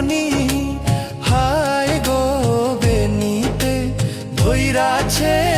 মনি হায় গো বেনিতে ধৈরাছে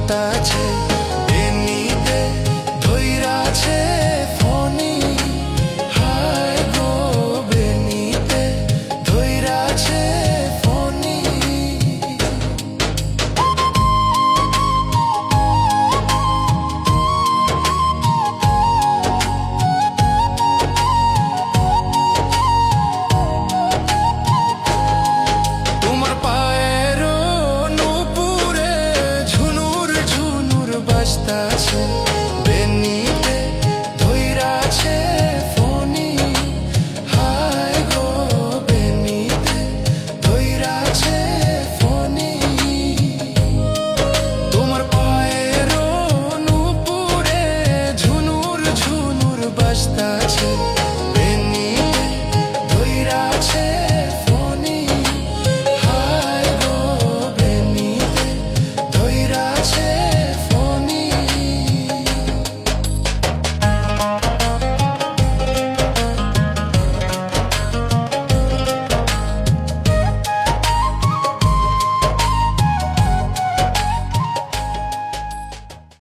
বাতাছে